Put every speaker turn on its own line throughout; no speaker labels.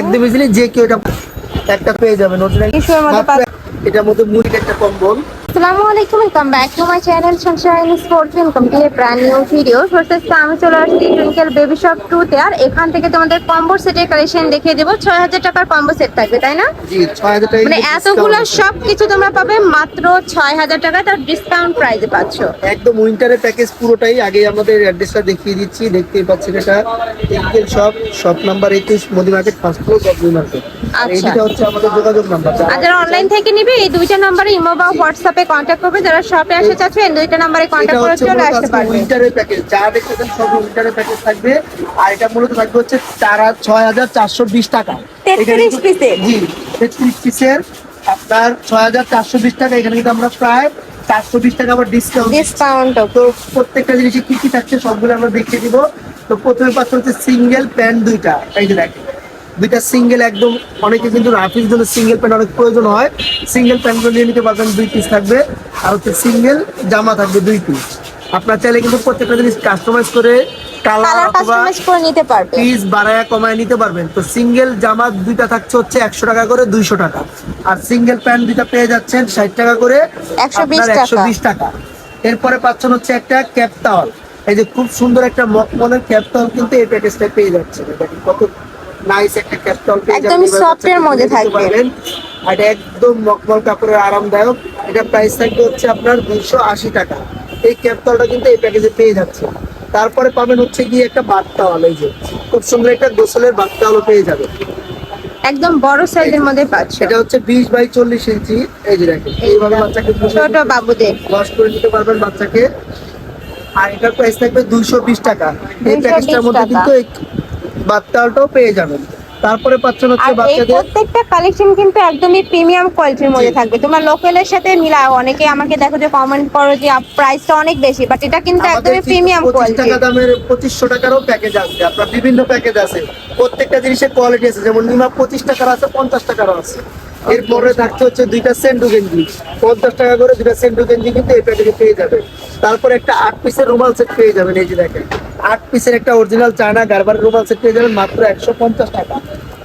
একদম ইজিলি যে কেউ এটা একটা পেয়ে
যাবে। নতুন
এটার মধ্যে মুড়ির একটা কম্বল।
আসসালামু আলাইকুম welcome back to my channel Sunshine Sports welcome to a brand new video first আমি চলে আসছি টুইঙ্কেল বেবি শপ টু তে আর এখান থেকে তোমাদের কম্বো সেটের কালেকশন দেখিয়ে দেবো। ছয় হাজার টাকার কম্বো সেট থাকবে তাই না?
টাকা
মানে এতগুলো সব কিছু তোমরা পাবে মাত্র ছয় হাজার টাকায় তার ডিসকাউন্ট প্রাইসে পাচ্ছ।
একদম উইন্টারের প্যাকেজ পুরোটাই আগে আমাদের অ্যাড্রেসটা দেখিয়ে দিচ্ছি দেখতেই পাচ্ছেন এটা। টেকনিক্যাল শপ শপ নাম্বার একুশ Modi market first floor market
আচ্ছা।
হচ্ছে আমাদের যোগাযোগ নাম্বার
আর যারা অনলাইন থেকে নিবে এই দুইটা নাম্বারে ইমো বা হোয়াটসঅ্যাপে কন্ট্যাক্ট করবে যারা শপে আসতে চাচ্ছে এই দুইটা নাম্বারে কন্ট্যাক্ট করে চলে আসতে পারবে।
উইন্টারের প্যাকেজ যা দেখতেছেন সব উইন্টারের প্যাকেজ থাকবে। আর এটা মূলত থাকবে হচ্ছে চার ছয় হাজার চারশো বিশ টাকা। এখানে
33 পিসের?
জি তেত্রিশ পিসের আপনার ছয় হাজার চারশো বিশ টাকা। এখানে কিন্তু আমরা প্রায় চারশো বিশ টাকা আবার ডিসকাউন্ট
ডিসকাউন্ট
তো প্রত্যেকটা জিনিসে কি কি থাকছে সবগুলো আমরা দেখিয়ে দিব। তো প্রথমে পাচ্ছ হচ্ছে সিঙ্গেল প্যান্ট দুইটা। এই যে দেখেন। দুইটা সিঙ্গেল একদম অনেকে কিন্তু রাফির জন্য সিঙ্গেল প্যান্ট অনেক প্রয়োজন হয়। সিঙ্গেল প্যান্টগুলো নিয়ে নিতে পারবেন দুই পিস থাকবে। আর হচ্ছে সিঙ্গেল জামা থাকবে দুই পিস আপনার চাইলে কিন্তু প্রত্যেকটা জিনিস কাস্টমাইজ করে কালার
কালার
অথবা
নিতে পারবে
পিস বাড়ায়া কমায় নিতে পারবেন। তো সিঙ্গেল জামা দুইটা থাকছে হচ্ছে একশো টাকা করে দুইশো টাকা। আর সিঙ্গেল প্যান্ট দুইটা পেয়ে যাচ্ছেন ষাট টাকা করে
120
একশো
টাকা।
বিশ টাকা। এরপরে পাচ্ছেন হচ্ছে একটা ক্যাপ টাওয়াল এই যে খুব সুন্দর একটা মকমলের ক্যাপ টাওয়াল কিন্তু এই প্যাকেজটা পেয়ে যাচ্ছে কত নাইস একটা ক্যাপ টাওয়াল পেয়ে যাবেন এবার
soft এর মধ্যে
দিতে
থাকবে।
এটা একদম মকমল কাপড়ের আরামদায়ক। এটা প্রাইস থাকবে হচ্ছে আপনার দুইশো আশি টাকা। এই ক্যাপ টাওয়ালটা কিন্তু এই প্যাকেজে পেয়ে যাচ্ছে তারপরে পাবেন হচ্ছে গিয়ে একটা বাথ টাওয়াল এই যে খুব সুন্দর একটা গোসলের বাথ টাওয়ালও পেয়ে যাবে
একদম বড় সাইজের মধ্যে পাচ্ছ।
এটা হচ্ছে বিশ বাই চল্লিশ ইঞ্চি। এই যে দেখেন এইভাবে বাচ্চাকে
ছোট বাবুদের।
ওয়াশ করে নিতে পারবেন বাচ্চাকে। আর এটার প্রাইস থাকবে দুইশো বিশ টাকা। এই
220
প্যাকেজটার মধ্যে কিন্তু বাচ্চাটাও পেয়ে যাবেন। তারপরে পাচ্ছেন হচ্ছে
এই
বাচ্চাদের
প্রত্যেকটা কালেকশন কিন্তু একদমই প্রিমিয়াম কোয়ালিটির মধ্যে থাকবে। তোমার লোকালের সাথে মিলা অনেকে আমাকে দেখো যে কমেন্ট করো যে প্রাইসটা অনেক বেশি বাট এটা কিন্তু একদমই প্রিমিয়াম
25
কোয়ালিটি
টাকা দামের পঁচিশশো টাকারও প্যাকেজ আছে আপনার বিভিন্ন প্যাকেজ আছে। প্রত্যেকটা জিনিসের কোয়ালিটি আছে। যেমন নিমা পঁচিশ টাকার আছে পঞ্চাশ টাকারও আছে। এরপরে থাকছে হচ্ছে দুইটা সেন্ডু গেঞ্জি। পঞ্চাশ টাকা করে দুইটা সেন্ডু গেঞ্জি কিন্তু এই প্যাকেজে পেয়ে যাবে তারপরে একটা আট পিসের রুমাল সেট পেয়ে যাবেন এই যে দেখেন। আট পিসের একটা অরিজিনাল চায়না গারবার রুমাল সেট পেয়ে যাবেন মাত্র একশো পঞ্চাশ টাকা।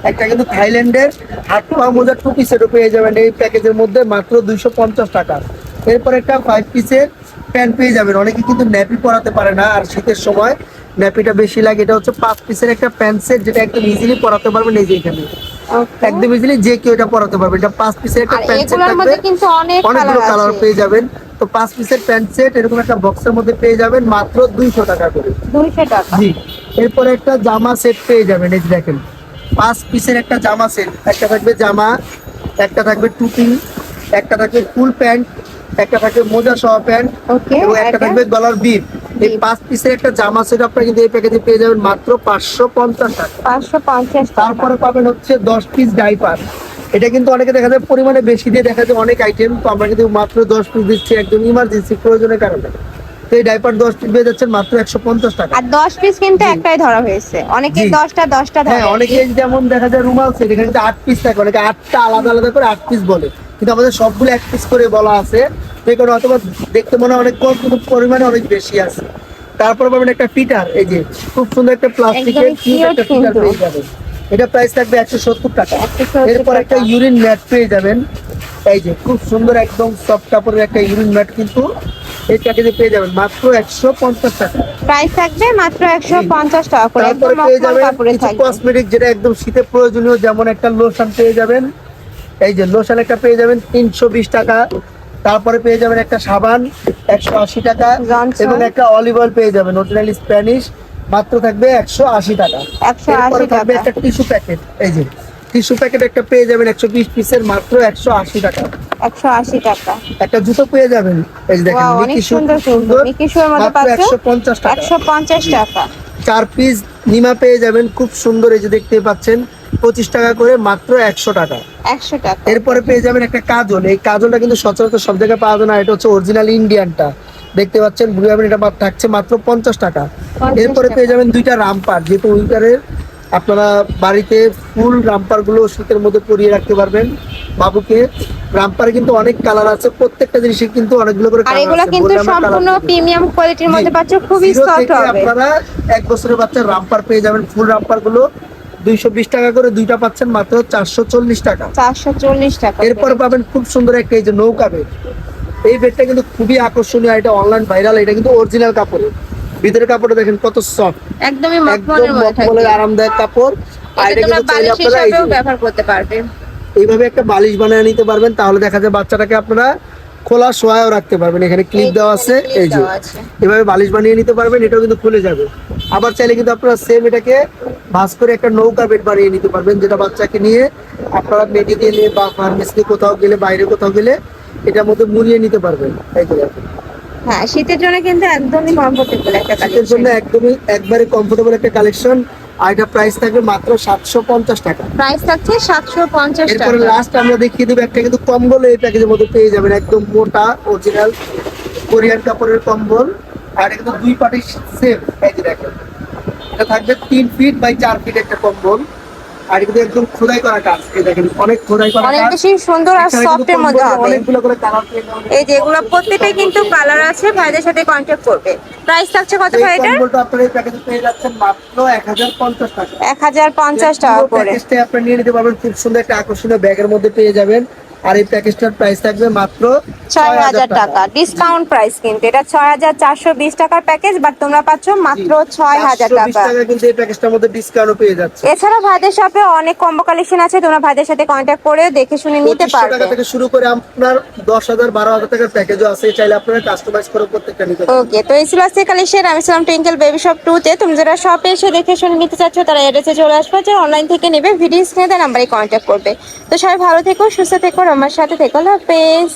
একটা কিন্তু থাইল্যান্ডের হাত পা মোজা টু পিসেরও পেয়ে যাবেন এই প্যাকেজের মধ্যে মাত্র দুইশো পঞ্চাশ টাকা। এরপর একটা ফাইভ পিসের প্যান্ট পেয়ে যাবেন। অনেকে কিন্তু ন্যাপি পরাতে পারে না আর শীতের সময় ন্যাপিটা বেশি লাগে। এটা হচ্ছে পাঁচ পিসের একটা প্যান্ট সেট যেটা একদম ইজিলি পরাতে পারবেন এই যে এখানে। একদম ইজিলি যে কেউ এটা পরাতে পারবে। এটা পাঁচ পিসের একটা প্যান্ট সেট থাকবে। অনেকগুলো
কালার
পেয়ে যাবেন। তো পাঁচ পিসের প্যান্ট সেট এরকম একটা বক্সের মধ্যে পেয়ে যাবেন মাত্র দুইশো টাকা করে।
200 টাকা।
জি। এরপরে একটা জামা সেট পেয়ে যাবেন এই দেখেন। পাঁচ পিসের একটা জামা সেট। একটা থাকবে জামা একটা থাকবে টুপি একটা থাকবে ফুল প্যান্ট একটা থাকবে মোজা সহ প্যান্ট এবং একটা? থাকবে গলার বিপ। এই পাঁচ পিসের একটা জামা সেট আপনারা কিন্তু এই প্যাকেজে পেয়ে যাবেন মাত্র পাঁচশো পঞ্চাশ টাকা।
550 টাকা।
তারপরে পাবেন হচ্ছে দশ পিস ডাইপার। এটা কিন্তু অনেকে দেখা যায় পরিমাণে বেশি দিয়ে দেখা যায় অনেক আইটেম তো আমরা কিন্তু মাত্র দশ পিস দিচ্ছি একদম ইমার্জেন্সি প্রয়োজনের কারণে। তো এই ডাইপার দশ পিস পেয়ে যাচ্ছেন মাত্র একশো পঞ্চাশ টাকা।
আর 10 পিস কিন্তু একটাই ধরা হয়েছে। অনেকে। 10টা 10টা
হ্যাঁ অনেকে যেমন দেখা যায় রুমাল সেট এখানে কিন্তু আট পিস থাকে অনেকে আটটা আলাদা আলাদা করে আট পিস বলে। কিন্তু আমাদের সবগুলো এক পিস করে বলা আছে। তো এই কারণে অথবা দেখতে মনে হয় অনেক কম কিন্তু পরিমাণে অনেক বেশি আছে। তারপর পাবেন একটা ফিটার এই যে খুব সুন্দর একটা প্লাস্টিকের একটা ফিটার পেয়ে যাবেন। এটা প্রাইস থাকবে একশো সত্তর টাকা।
170
এরপর একটা ইউরিন ম্যাট পেয়ে যাবেন। এই যে খুব সুন্দর একদম সফট কাপড়ের একটা ইউরিন ম্যাট কিন্তু এই প্যাকেজে পেয়ে যাবেন। মাত্র একশো পঞ্চাশ টাকা।
প্রাইস থাকবে মাত্র 150 টাকা করে।
তারপরে পেয়ে যাবেন কিছু কসমেটিক যেটা একদম শীতে প্রয়োজনীয় যেমন একটা লোশন পেয়ে যাবেন। এই যে লোশন একটা পেয়ে যাবেন তিনশো বিশ টাকা। তারপরে পেয়ে যাবেন একটা সাবান একশো আশি টাকা। এবং একটা অলিভ অয়েল পেয়ে যাবেন। অরিজিনালি স্প্যানিশ মাত্র থাকবে একশো আশি টাকা। এরপরে থাকবে একটা টিস্যু প্যাকেট এই যে টিস্যু প্যাকেট একটা পেয়ে যাবেন একশো বিশ পিসের মাত্র একশো আশি টাকা।
180 টাকা।
একটা জুতো পেয়ে যাবেন। এই দেখেন
অনেক সুন্দর সুন্দর মিকি শুয়ের মধ্যে
মাত্র একশো পঞ্চাশ টাকা।
150 টাকা।
চার পিস নিমা পেয়ে যাবেন খুব সুন্দর। এই যে দেখতে পাচ্ছেন পঁচিশ টাকা করে মাত্র একশো টাকা।
100 টাকা।
এরপরে পেয়ে যাবেন একটা কাজল। এই কাজলটা কিন্তু সচরাচর সব জায়গায় পাওয়া যায় না এটা হচ্ছে অরিজিনাল ইন্ডিয়ানটা দেখতে পাচ্ছেন যাবেন এটা থাকছে মাত্র পঞ্চাশ টাকা। এরপরে পেয়ে যাবেন দুইটা রামপার যেহেতু উইন্টারের আপনারা বাড়িতে ফুল রামপারগুলো শীতের মধ্যে পরিয়ে রাখতে পারবেন বাবুকে। রামপারে কিন্তু অনেক কালার আছে প্রত্যেকটা জিনিসের কিন্তু অনেকগুলো করে কালার
এগুলো কিন্তু সম্পূর্ণ প্রিমিয়াম কোয়ালিটির মধ্যে। খুবই সফট হবে।
আপনারা এক বছরের বাচ্চার রামপার পেয়ে যাবেন ফুল রামপারগুলো দুইশো বিশ টাকা করে দুইটা পাচ্ছেন মাত্র চারশো চল্লিশ টাকা।
চারশো চল্লিশ টাকা
এরপর পাবেন খুব সুন্দর একটা এই যে নৌকা বেড এই বেডটা কিন্তু খুবই আকর্ষণীয় এটা অনলাইন ভাইরাল এটা কিন্তু অরিজিনাল কাপড়ের ভিতরের কাপড়টা দেখেন কত সফট
একদমই মকমলের
আরামদায়ক কাপড়। আর
এটা
কিন্তু চাইলে আপনারা
ব্যবহার করতে পারবে।
এইভাবে একটা বালিশ বানিয়ে নিতে পারবেন তাহলে দেখা যায় বাচ্চাটাকে আপনারা খোলা শোয়াও রাখতে পারবেন। এখানে ক্লিপ দেওয়া আছে এই যে। এভাবে বালিশ বানিয়ে নিতে পারবেন এটাও কিন্তু খুলে যাবে। আবার চাইলে কিন্তু আপনারা সেম এটাকে ভাঁজ করে একটা নৌকা বেড বানিয়ে নিতে পারবেন যেটা বাচ্চাকে নিয়ে আপনারা মেডিকেলে বা ফার্মেসিতে কোথাও গেলে বাইরে কোথাও গেলে এটার মধ্যে মুড়িয়ে নিতে পারবেন। এই যে দেখেন।
হ্যাঁ শীতের জন্য কিন্তু একদমই কমফোর্টেবল একটা
শীতের জন্য একদমই একবারে কমফোর্টেবল একটা কালেকশন আর এটা প্রাইস থাকবে মাত্র সাতশো পঞ্চাশ টাকা।
প্রাইস থাকছে সাতশো পঞ্চাশ
এরপরে
টাকা।
লাস্ট আমরা দেখিয়ে দেবো একটা কিন্তু কম্বল এই প্যাকেজের মধ্যে পেয়ে যাবেন একদম মোটা অরিজিনাল কোরিয়ান কাপড়ের কম্বল। আর এটা কিন্তু দুই পাটি সেম এই যে দেখেন এটা থাকবে তিন ফিট বাই চার ফিট একটা কম্বল। আর কিন্তু একদম খোদাই করা কাজ। এই দেখেন অনেক খোদাই করা
অনেক বেশি সুন্দর আর
সফট
এর মধ্যে হবে।
অনেকগুলো করে কালার
এই যে এগুলো প্রত্যেকটাই কিন্তু কালার আছে ভাইদের সাথে কন্ট্যাক্ট করবে। প্রাইস থাকছে কত ভাই এটা
বলতো আপনারা এই প্যাকেজে পেয়ে যাচ্ছেন মাত্র এক হাজার পঞ্চাশ টাকা।
এক হাজার পঞ্চাশ টাকা
পুরো
করে।
প্যাকেজটা আপনি নিয়ে নিতে পারবেন। খুব সুন্দর একটা আকর্ষণীয় ব্যাগের মধ্যে পেয়ে যাবেন। আর এই প্যাকেজটার প্রাইস থাকবে মাত্র
ছয় হাজার টাকা। ডিসকাউন্ট প্রাইস কিন্তু। এটা ছয় হাজার চারশো বিশ টাকার প্যাকেজ বাট তোমরা পাচ্ছ মাত্র ছয় হাজার
420
টাকা।
কিন্তু এই প্যাকেজটার মধ্যে ডিসকাউন্টও পেয়ে যাচ্ছে।
এছাড়া ভাইদের শপে অনেক কম্বো কালেকশন আছে। তোমরা ভাইদের সাথে কন্ট্যাক্ট করে দেখে শুনে নিতে
2500
পারবে।
টাকা থেকে শুরু করে আপনার দশ হাজার বারো হাজার টাকার প্যাকেজও আছে। চাইলে আপনারা কাস্টমাইজ করে প্রত্যেকটা নিতে
ওকে তো এই ছিল আজকে কালেকশন আমি ছিলাম টুইঙ্কেল বেবি শপ টুতে তুমি যারা শপে এসে দেখে শুনে নিতে চাচ্ছ তারা এড্রেসে চলে আসবে। যে অনলাইন থেকে নেবে ভিডিও স্ক্রিনে নাম্বারে কন্ট্যাক্ট করবে। তো সবাই ভালো থেকো সুস্থ থেকো আমার সাথে থেকো হাফেজ।